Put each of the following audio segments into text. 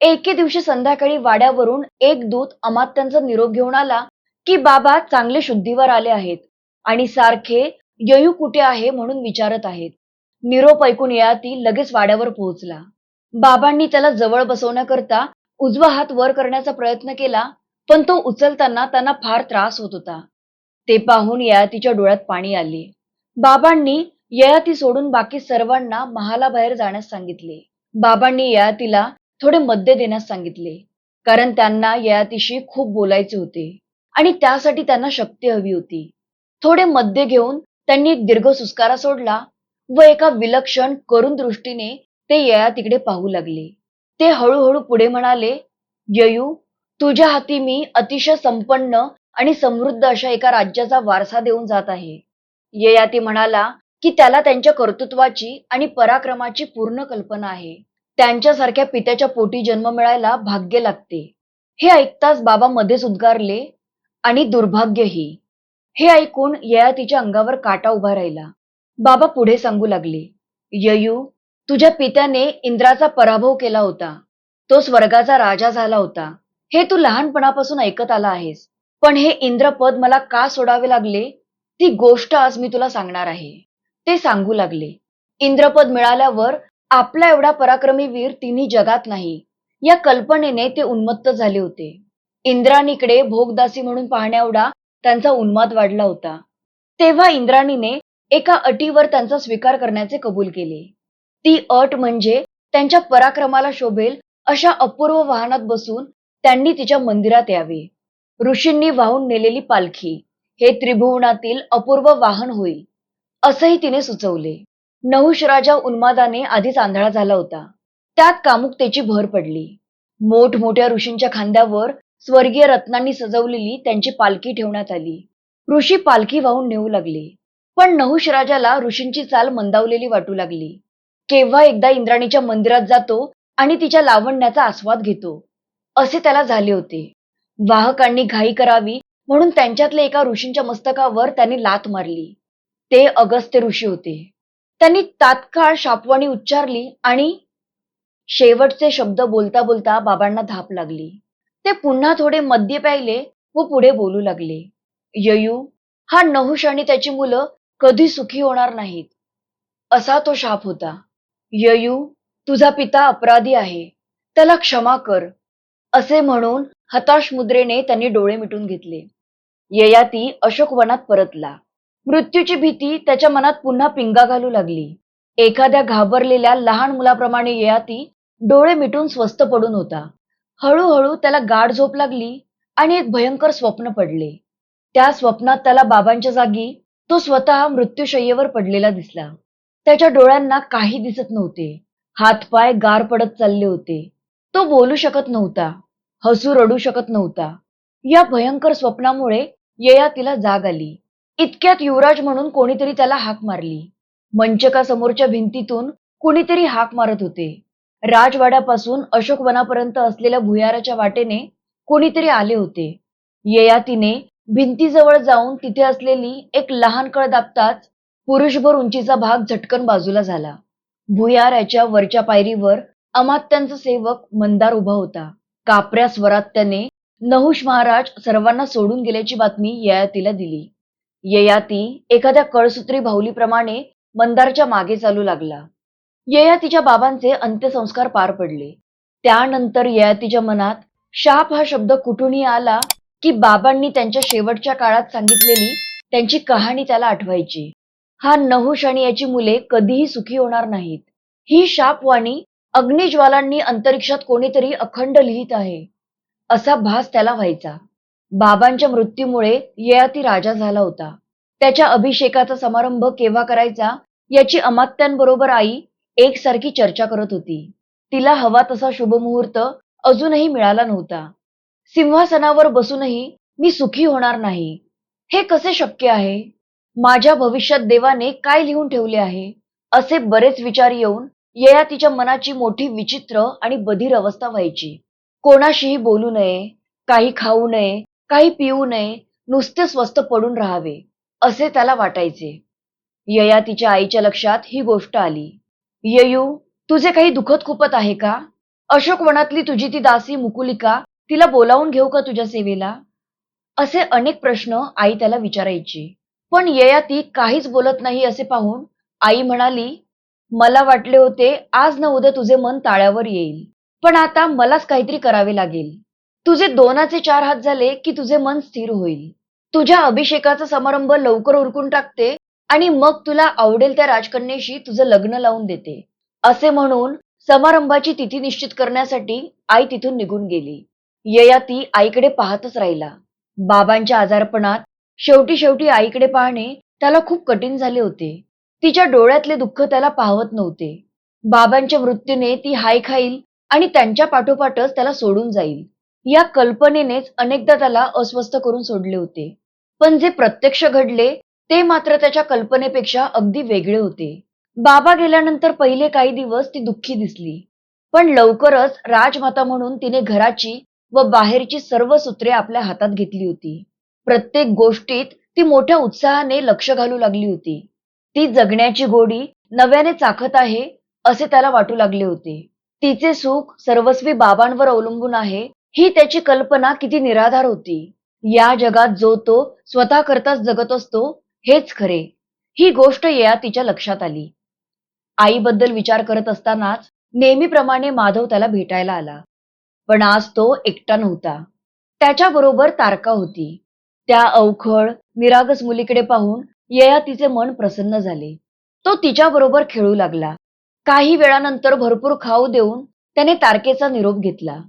एके दिवशी संध्याकाळी वाड्यावरून एक दूत अमात्यांचा निरोप घेऊन आला की बाबा चांगले शुद्धीवर आले आहेत आणि सारखे ययू कुठे आहे म्हणून विचारत आहेत. निरोप ऐकून ययाती लगेच वाड्यावर पोहोचला. बाबांनी त्याला जवळ बसवण्याकरता उजवा हात वर करण्याचा प्रयत्न केला पण तो उचलताना त्यांना फार त्रास होत होता. ते पाहून ययातीच्या डोळ्यात पाणी आले. बाबांनी ययाती सोडून बाकी सर्वांना महालाबाहेर जाण्यास सांगितले. बाबांनी ययातीला थोडे मद्य देण्यास सांगितले. कारण त्यांना ययातीशी खूप बोलायचे होते. आणि त्यासाठी त्यांना शक्ती हवी होती. थोडे मद्य घेऊन त्यांनी एक दीर्घ सुस्कारा सोडला व एका विलक्षण करुण दृष्टीने ते ययातीकडे पाहू लागले. ते हळूहळू पुढे म्हणाले ययू तुझ्या हाती मी अतिशय संपन्न आणि समृद्ध अशा एका राज्याचा वारसा देऊन जात आहे. ययाती म्हणाला की त्याला त्यांच्या कर्तृत्वाची आणि पराक्रमाची पूर्ण कल्पना आहे. त्यांच्यासारख्या पित्याच्या पोटी जन्म मिळायला भाग्य लागते. हे ऐकताच बाबा मध्येच उद्गारले आणि दुर्भाग्यही. हे ऐकून ययातीच्या अंगावर काटा उभा राहिला. बाबा पुढे सांगू लागले ययू तुझ्या पित्याने इंद्राचा पराभव केला होता. तो स्वर्गाचा राजा झाला होता. हे तू लहानपणापासून ऐकत आला आहेस. पण हे इंद्रपद मला का सोडावे लागले? ती गोष्ट आज मी तुला सांगणार आहे. ते सांगू लागले. इंद्रपद मिळाल्यावर आपला एवढा पराक्रमी वीर तिन्ही जगात नाही. या कल्पनेने ते उन्मत्त झाले होते. इंद्राणीकडे भोगदासी म्हणून पाहण्याएवढा त्यांचा उन्माद वाढला होता. तेव्हा इंद्राणीने एका अटीवर त्यांचा स्वीकार करण्याचे कबूल केले. ती अट म्हणजे त्यांच्या पराक्रमाला शोभेल अशा अपूर्व वाहनात बसून त्यांनी तिच्या मंदिरात यावे. ऋषींनी वाहून नेलेली पालखी हे त्रिभुवनातील अपूर्व वाहन होईल असंही तिने सुचवले. नहुष राजा उन्मादाने आधीच आंधळा झाला होता. त्यात कामुकतेची भर पडली. मोठमोठ्या ऋषींच्या खांद्यावर स्वर्गीय रत्नांनी सजवलेली त्यांची पालखी ठेवण्यात आली. ऋषी पालखी वाहून नेऊ लागले. पण नहुष राजाला ऋषींची चाल मंदावलेली वाटू लागली. केव्हा एकदा इंद्राणीच्या मंदिरात जातो आणि तिच्या लावण्याचा आस्वाद घेतो. असे त्याला झाले होते. वाहकांनी घाई करावी म्हणून त्यांच्यातल्या एका ऋषींच्या मस्तकावर त्यांनी लात मारली. ते अगस्त्य ऋषी होते. त्यांनी तात्काळ शापवाणी उच्चारली आणि शेवटचे शब्द बोलता बोलता बाबांना धाप लागली. ते पुन्हा थोडे मद्य प्यायले व पुढे बोलू लागले. ययू हा नहुष आणि त्याची मुलं कधी सुखी होणार नाहीत. असा तो शाप होता. ययू तुझा पिता अपराधी आहे. त्याला क्षमा कर. असे म्हणून हताश मुद्रेने त्यांनी डोळे मिटून घेतले. ययाती अशोकवनात परतला. मृत्यूची भीती त्याच्या मनात पुन्हा पिंगा घालू लागली. एखाद्या घाबरलेल्या लहान मुलाप्रमाणे ययाती डोळे मिटून स्वस्थ पडून होता. हळूहळू त्याला गाढ झोप लागली आणि एक भयंकर स्वप्न पडले. त्या स्वप्नात त्याला बाबांच्या जागी तो स्वतः मृत्यूशय्येवर पडलेला दिसला. त्याच्या डोळ्यांना काही दिसत नव्हते. हातपाय गार पडत चालले होते. तो बोलू शकत नव्हता. हसू रडू शकत नव्हता. या भयंकर स्वप्नामुळे ययातीला जाग आली. इतक्यात युवराज म्हणून कोणीतरी त्याला हाक मारली. मंचका समोरच्या भिंतीतून कुणीतरी हाक मारत होते. राजवाड्यापासून अशोकवनापर्यंत असलेल्या भुयाराच्या वाटेने कोणीतरी आले होते. ययातीने भिंतीजवळ जाऊन तिथे असलेली एक लहान कळ दाबताच पुरुषभर उंचीचा भाग झटकन बाजूला झाला. भुयाराच्या वरच्या पायरीवर अमात्यांचा सेवक मंदार उभा होता. कापऱ्या स्वरात त्याने नहुष महाराज सर्वांना सोडून गेल्याची बातमी ययातीला दिली. ययाती एखाद्या कळसूत्री भाऊलीप्रमाणे मंदारच्या मागे चालू लागला. ययातीच्या बाबांचे अंत्यसंस्कार पार पडले. त्यानंतर ययातीच्या मनात शाप हा शब्द कुठूनही आला की बाबांनी त्यांच्या शेवटच्या काळात सांगितलेली त्यांची कहाणी त्याला आठवायची. हा नहुष आणि याची मुले कधीही सुखी होणार नाहीत. ही शापवाणी अग्निज्वालांनी अंतरिक्षात कोणीतरी अखंड लिहित आहे. असा भास त्याला व्हायचा. बाबांच्या मृत्यूमुळे ययाती राजा झाला होता. त्याच्या अभिषेकाचा समारंभ केव्हा करायचा याची अमात्यांबरोबर आई एकसारखी चर्चा करत होती. तिला हवा तसा शुभमुहूर्त अजूनही मिळाला नव्हता. सिंहासनावर बसूनही मी सुखी होणार नाही. हे कसे शक्य आहे? माझ्या भविष्यात देवाने काय लिहून ठेवले आहे? असे बरेच विचार येऊन यया तिच्या मनाची मोठी विचित्र आणि बधीर अवस्था व्हायची. कोणाशीही बोलू नये काही खाऊ नये काही पिऊ नये नुसते स्वस्थ पडून राहावे असे त्याला वाटायचे. यया तिच्या आईच्या लक्षात ही गोष्ट आली. ययू तुझे काही दुखत खुपत आहे का? अशोक वनातली तुझी ती दासी मुकुलिका तिला बोलावून घेऊ का तुझ्या सेवेला? असे अनेक प्रश्न आई त्याला विचारायची. पण यया ती काहीच बोलत नाही असे पाहून आई म्हणाली मला वाटले होते आज न उद्या तुझे मन ताळ्यावर येईल. पण आता मलाच काहीतरी करावे लागेल. तुझे दोनाचे चार हात झाले की तुझे मन स्थिर होईल. तुझ्या अभिषेकाचा समारंभ लवकर उरकून टाकते आणि मग तुला आवडेल त्या राजकन्येशी तुझं लग्न लावून देते. असे म्हणून समारंभाची तिथी निश्चित करण्यासाठी आई तिथून निघून गेली. ययाती आईकडे पाहतच राहिला. बाबांच्या आजारपणात शेवटी शेवटी आईकडे पाहणे त्याला खूप कठीण झाले होते. तिच्या डोळ्यातले दुःख त्याला पाहवत नव्हते. बाबांच्या मृत्यूने ती हाय खाईल आणि त्यांच्या पाठोपाठच त्याला सोडून जाईल. या कल्पनेनेच अनेकदा त्याला अस्वस्थ करून सोडले होते. पण जे प्रत्यक्ष घडले ते मात्र त्याच्या कल्पनेपेक्षा अगदी वेगळे होते. बाबा गेल्यानंतर पहिले काही दिवस ती दुःखी दिसली. पण लवकरच राजमाता म्हणून तिने घराची व बाहेरची सर्व सूत्रे आपल्या हातात घेतली होती. प्रत्येक गोष्टीत ती मोठ्या उत्साहाने लक्ष घालू लागली होती. ती जगण्याची गोडी नव्याने चाखत आहे असे त्याला वाटू लागले होते. तिचे सुख सर्वस्वी बाबांवर अवलंबून आहे ही त्याची कल्पना किती निराधार होती. या जगात जो तो स्वतः करताच जगत असतो हेच खरे. ही गोष्ट या तिच्या लक्षात आली. आईबद्दल विचार करत असतानाच नेहमीप्रमाणे माधव त्याला भेटायला आला. पण आज तो एकटा नव्हता. त्याच्याबरोबर तारका होती. त्या अवखळ निरागस मुलीकडे पाहून यया तिचे मन प्रसन्न झाले. तो तिच्याबरोबर खेळू लागला. काही वेळानंतर भरपूर खाऊ देऊन त्याने तारकेचा निरोप घेतला.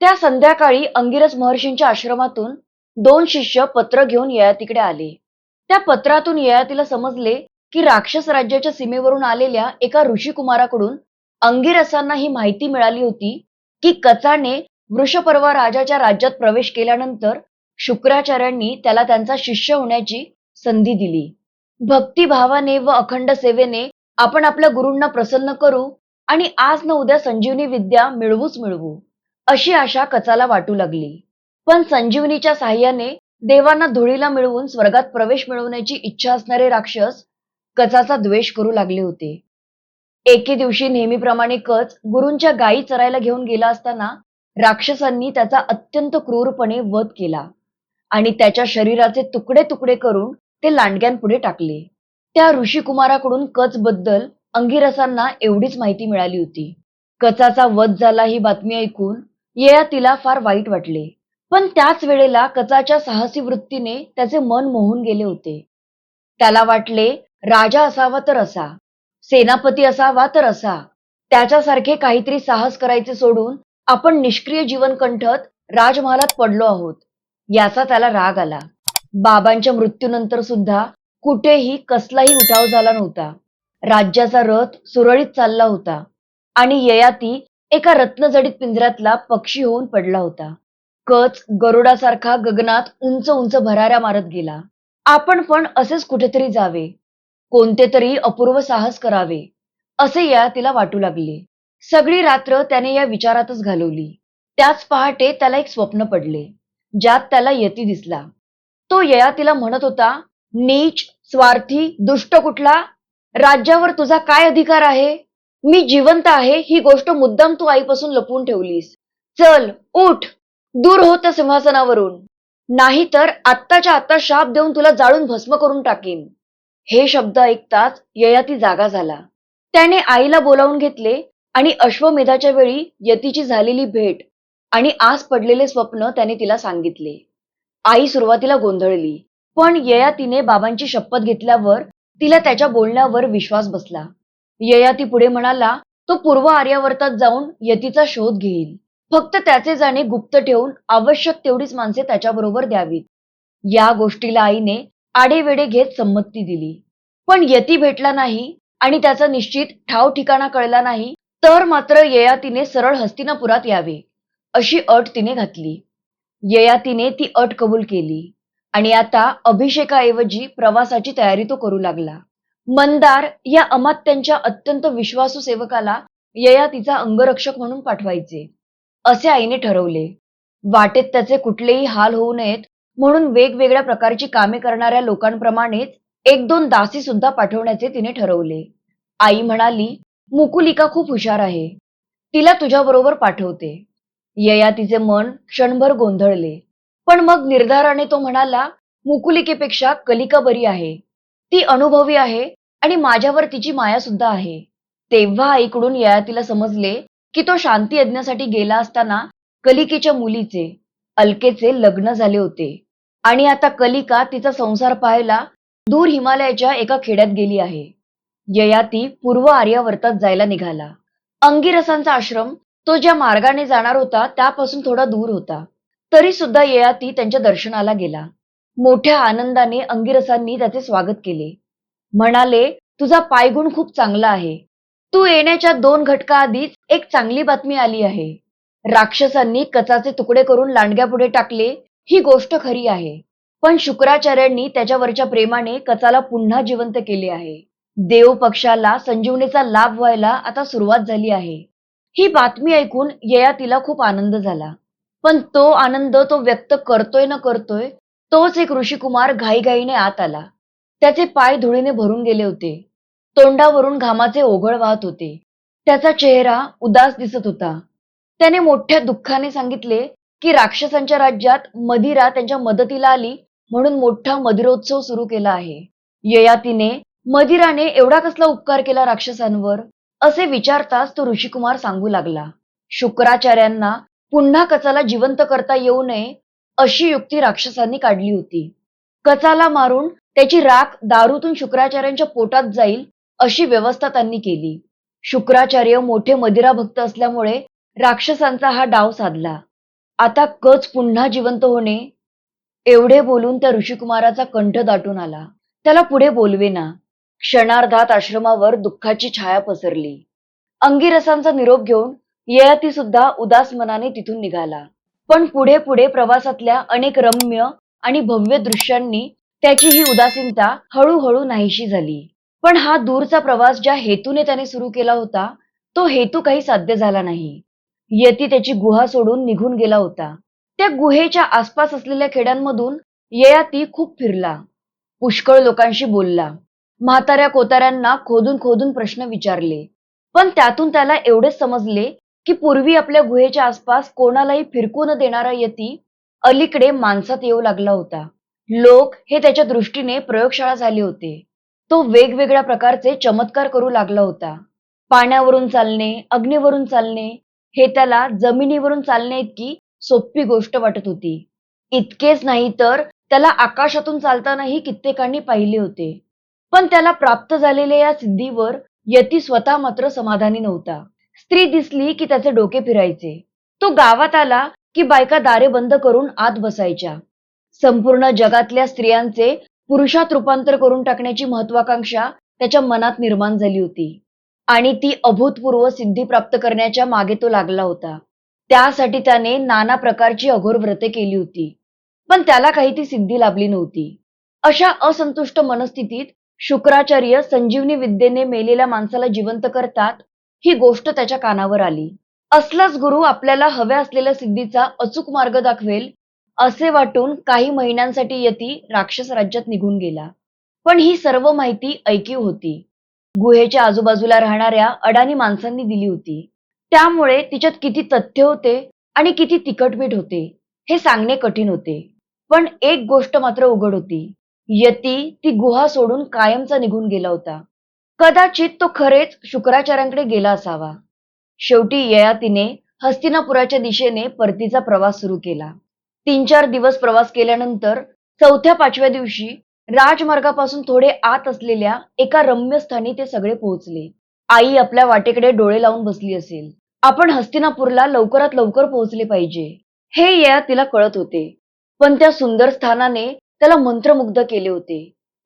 त्या संध्याकाळी अंगिरस महर्षींच्या आश्रमातून दोन शिष्य पत्र घेऊन ययातीकडे आले. त्या पत्रातून ययातीला समजले की राक्षस राज्याच्या सीमेवरून आलेल्या एका ऋषिकुमाराकडून अंगिरसांना ही माहिती मिळाली होती की कचाने वृषपर्वा राजाच्या राज्यात प्रवेश केल्यानंतर शुक्राचार्यांनी त्याला त्यांचा शिष्य होण्याची संधी दिली. भक्तिभावाने व अखंड सेवेने आपण आपल्या गुरूंना प्रसन्न करू आणि आज न उद्या संजीवनी विद्या मिळवूच मिळवू. अशी आशा कचाला वाटू लागली. पण संजीवनीच्या साह्याने देवांना धुळीला मिळवून स्वर्गात प्रवेश मिळवण्याची इच्छा असणारे राक्षस कचाचा द्वेष करू लागले होते. एके दिवशी नेहमीप्रमाणे कच गुरूंच्या गायी चरायला घेऊन गेला असताना राक्षसांनी त्याचा अत्यंत क्रूरपणे वध केला आणि त्याच्या शरीराचे तुकडे तुकडे करून ते लांडग्यांपुढे टाकले. त्या ऋषिकुमाराकडून कच बद्दल अंगिरसांना एवढीच माहिती मिळाली होती. कचाचा वध झाला ही बातमी ऐकून येया तिला फार वाईट वाटले. पण त्याच वेळेला कचाच्या साहसी वृत्तीने त्याचे मन मोहून गेले होते. त्याला वाटले राजा असावा तर असा सेनापती असावा तर असा. त्याच्यासारखे काहीतरी साहस करायचे सोडून आपण निष्क्रिय जीवन कंठत राजमहालात पडलो आहोत. याचा त्याला राग आला. बाबांच्या मृत्यूनंतर सुद्धा कुठेही कसलाही उठाव झाला नव्हता. राज्याचा रथ सुरळीत चालला होता. आणि ययाती एका रत्नजडित पिंजऱ्यातला पक्षी होऊन पडला होता. कच गरुडासारखा गगनात उंच उंच भराऱ्या मारत गेला. आपण पण असेच कुठेतरी जावे. कोणते तरी अपूर्व साहस करावे. असे या तिला वाटू लागले. सगळी रात्र त्याने या विचारातच घालवली. त्याच पहाटे त्याला एक स्वप्न पडले. ज्यात त्याला यती दिसला. तो ययातीला म्हणत होता नीच स्वार्थी दुष्ट कुठला? राज्यावर तुझा काय अधिकार आहे? मी जिवंत आहे ही गोष्ट मुद्दाम तू आईपासून लपवून ठेवलीस. चल उठ. दूर हो त्या सिंहासनावरून. नाहीतर आत्ताच्या आत्ता शाप देऊन तुला जाळून भस्म करून टाकीन. हे शब्द ऐकताच ययाती जागा झाला. त्याने आईला बोलावून घेतले आणि अश्वमेधाच्या वेळी यतीची झालेली भेट आणि आज पडलेले स्वप्न त्याने तिला सांगितले. आई सुरुवातीला गोंधळली पण ययातीने बाबांची शपथ घेतल्यावर तिला त्याच्या बोलण्यावर विश्वास बसला. ययाती पुढे म्हणाला तो पूर्व आर्यावर्तात जाऊन यतीचा शोध घेईल. फक्त त्याचे जाणे गुप्त ठेवून आवश्यक तेवढीच माणसे त्याच्याबरोबर द्यावीत. या गोष्टीला आईने आडेवेडे घेत संमती दिली. पण यती भेटला नाही आणि त्याचा निश्चित ठाव ठिकाणा कळला नाही तर मात्र ययातीने सरळ हस्तिनापुरात यावे अशी अट तिने घातली. ययातीने ती अट कबूल केली आणि आता अभिषेकाऐवजी प्रवासाची तयारी तो करू लागला. मंदार या अमात्यांच्या अत्यंत विश्वासू सेवकाला ययातीचा अंगरक्षक म्हणून पाठवायचे असे आईने ठरवले. वाटेत त्याचे कुठलेही हाल होऊ नयेत म्हणून वेगवेगळ्या प्रकारची कामे करणाऱ्या लोकांप्रमाणेच एक दोन दासी सुद्धा पाठवण्याचे तिने ठरवले. आई म्हणाली मुकुलिका खूप हुशार आहे. तिला तुझ्याबरोबर पाठवते. ययातीचे मन क्षणभर गोंधळले. पण मग निर्धाराने तो म्हणाला मुकुलिकेपेक्षा कलिका बरी आहे. ती अनुभवी आहे आणि माझ्यावर तिची माया सुद्धा आहे. तेव्हा आईकडून ययातीला समजले की तो शांती यज्ञासाठी गेला असताना कलिकेच्या मुलीचे अलकेचे लग्न झाले होते. आणि आता कलिका तिचा संसार पाहायला दूर हिमालयाच्या एका खेड्यात गेली आहे. ययाती पूर्व आर्यावर्तात जायला निघाला. अंगिरसांचा आश्रम तो ज्या मार्गाने जाणार होता त्यापासून थोडा दूर होता. तरी सुद्धा ययाती त्यांच्या दर्शनाला गेला. मोठ्या आनंदाने अंगिरसांनी त्याचे स्वागत केले. म्हणाले तुझा पायगुण खूप चांगला आहे. तू येण्याच्या दोन घटका आधीच एक चांगली बातमी आली आहे. राक्षसांनी कचाचे तुकडे करून लांडग्यापुढे टाकले ही गोष्ट खरी आहे. पण शुक्राचार्यांनी त्याच्यावरच्या प्रेमाने कचाला पुन्हा जिवंत केले आहे. देव पक्षाला संजीवनीचा लाभ व्हायला आता सुरुवात झाली आहे. ही बातमी ऐकून ययातीला खूप आनंद झाला. पण तो आनंद तो व्यक्त करतोय न करतोय तोच एक ऋषिकुमार घाईघाईने आत आला. त्याचे पाय धुळीने भरून गेले होते. तोंडावरून घामाचे ओघळ वाहत होते. त्याचा चेहरा उदास दिसत होता. त्याने मोठ्या दुःखाने सांगितले की राक्षसांच्या राज्यात मदिरा त्यांच्या मदतीला आली म्हणून मोठा मदिरोत्सव सुरू केला आहे. ययातीने मदिराने एवढा कसला उपकार केला राक्षसांवर? असे विचारताच तो ऋषिकुमार सांगू लागला. शुक्राचार्यांना पुन्हा कचाला जिवंत करता येऊ नये अशी युक्ती राक्षसांनी काढली होती. कचाला मारून त्याची राख दारूतून शुक्राचार्यांच्या पोटात जाईल अशी व्यवस्था त्यांनी केली. शुक्राचार्य मोठे मदिरा भक्त असल्यामुळे राक्षसांचा हा डाव साधला. आता कच पुन्हा जिवंत होणे एवढे बोलून त्या ऋषिकुमाराचा कंठ दाटून आला. त्याला पुढे बोलवेना. क्षणार्धात आश्रमावर दुःखाची छाया पसरली. अंगिरसांचा निरोप घेऊन ययाती सुद्धा उदास मनाने तिथून निघाला. पण पुढे पुढे प्रवासातल्या अनेक रम्य आणि भव्य दृश्यांनी त्याची ही उदासीनता हळूहळू नाहीशी झाली. पण हा दूरचा प्रवास ज्या हेतूने त्याने सुरू केला होता तो हेतू काही साध्य झाला नाही. यती त्याची गुहा सोडून निघून गेला होता. त्या गुहेच्या आसपास असलेल्या खेड्यांमधून ययाती खूप फिरला. पुष्कळ लोकांशी बोलला. म्हाताऱ्या कोताऱ्यांना खोदून खोदून प्रश्न विचारले. पण त्यातून त्याला एवढेच समजले की पूर्वी आपल्या गुहेच्या आसपास कोणालाही फिरकू न देणारा यती अलीकडे माणसात येऊ लागला होता. लोक हे त्याच्या दृष्टीने प्रयोगशाळा झाले होते. तो वेगवेगळ्या प्रकारचे चमत्कार करू लागला होता. पाण्यावरून चालणे अग्नीवरून चालणे हे त्याला जमिनीवरून चालणे इतकी सोपी गोष्ट वाटत होती. इतकेच नाही तर त्याला आकाशातून चालतानाही कित्येकांनी पाहिले होते. पण त्याला प्राप्त झालेल्या या सिद्धीवर यती स्वतः मात्र समाधानी नव्हता. स्त्री दिसली की त्याचे डोके फिरायचे. तो गावात आला की बायका दारे बंद करून आत बसायच्या. संपूर्ण जगातल्या स्त्रियांचे पुरुषात रूपांतर करून टाकण्याची महत्वाकांक्षा त्याच्या मनात निर्माण झाली होती. आणि ती अभूतपूर्व सिद्धी प्राप्त करण्याच्या मागे तो लागला होता. त्यासाठी त्याने नाना प्रकारची अघोर व्रते केली होती. पण त्याला काही ती सिद्धी लाभली नव्हती. अशा असंतुष्ट मनस्थितीत शुक्राचार्य संजीवनी विद्येने मेलेल्या माणसाला जिवंत करतात ही गोष्ट त्याच्या कानावर आली. असलाच गुरु आपल्याला हव्या असलेल्या सिद्धीचा अचूक मार्ग दाखवेल असे वाटून काही महिन्यांसाठी यती राक्षस राज्यात निघून गेला. पण ही सर्व माहिती ऐकीव होती. गुहेच्या आजूबाजूला राहणाऱ्या अडाणी माणसांनी दिली होती. त्यामुळे तिच्यात किती तथ्य होते आणि किती तिखटमीठ होते हे सांगणे कठीण होते. पण एक गोष्ट मात्र उघड होती. यती ती गुहा सोडून कायमचा निघून गेला होता. कदाचित तो खरेच शुक्राचार्यांकडे गेला असावा. शेवटी ययातीने हस्तिनापुराच्या दिशेने परतीचा प्रवास सुरू केला. तीन चार दिवस प्रवास केल्यानंतर चौथ्या पाचव्या दिवशी राजमार्गापासून थोडे आत असलेल्या एका रम्य स्थानी ते सगळे पोहोचले. आई आपल्या वाटेकडे डोळे लावून बसली असेल. आपण हस्तिनापूरला लवकरात लवकर पोहोचले पाहिजे हे या तिला कळत होते. पण त्या सुंदर स्थानाने त्याला मंत्रमुग्ध केले होते.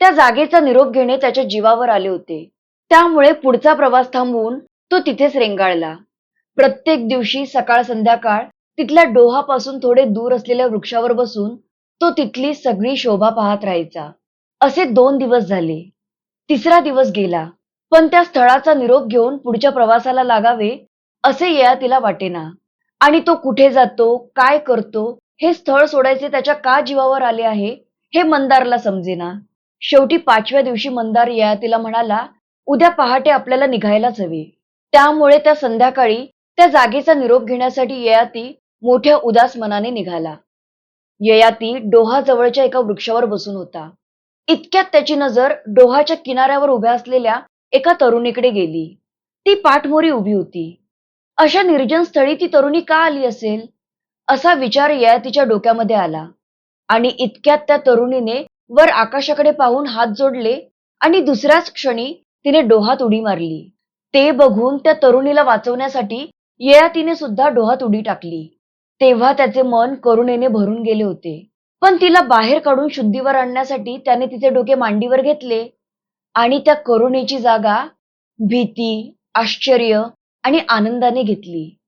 त्या जागेचा निरोप घेणे त्याच्या जीवावर आले होते. त्यामुळे पुढचा प्रवास थांबवून तो तिथेच रेंगाळला. प्रत्येक दिवशी सकाळ संध्याकाळ तिथल्या डोहापासून थोडे दूर असलेल्या वृक्षावर बसून तो तिथली सगळी शोभा पाहत राहायचा. असे दोन दिवस झाले. तिसरा दिवस गेला. पण त्या स्थळाचा निरोप घेऊन पुढच्या प्रवासाला लागावे असे ययातीला तिला वाटेना. आणि तो कुठे जातो काय करतो हे स्थळ सोडायचे त्याच्या का जीवावर आले आहे हे मंदारला समजेना. शेवटी पाचव्या दिवशी मंदार ययातीला तिला म्हणाला उद्या पहाटे आपल्याला निघायलाच हवी. त्यामुळे त्या संध्याकाळी त्या जागेचा निरोप घेण्यासाठी ययाती मोठ्या उदास मनाने निघाला. ययाती डोहा जवळच्या एका वृक्षावर बसून होता. इतक्यात त्याची नजर डोहाच्या किनाऱ्यावर उभ्या असलेल्या एका तरुणीकडे गेली. ती पाठमोरी उभी होती. अशा निर्जन स्थळी ती तरुणी का आली असेल? असा विचार ययातीच्या डोक्यामध्ये आला. आणि इतक्यात त्या तरुणीने वर आकाशाकडे पाहून हात जोडले आणि दुसऱ्याच क्षणी तिने डोहात उडी मारली. ते बघून त्या तरुणीला वाचवण्यासाठी ययातीने सुद्धा डोहात उडी टाकली. तेव्हा त्याचे मन करुणेने भरून गेले होते. पण तिला बाहेर काढून शुद्धीवर आणण्यासाठी त्याने तिचे डोके मांडीवर घेतले. आणि त्या करुणेची जागा भीती आश्चर्य आणि आनंदाने घेतली.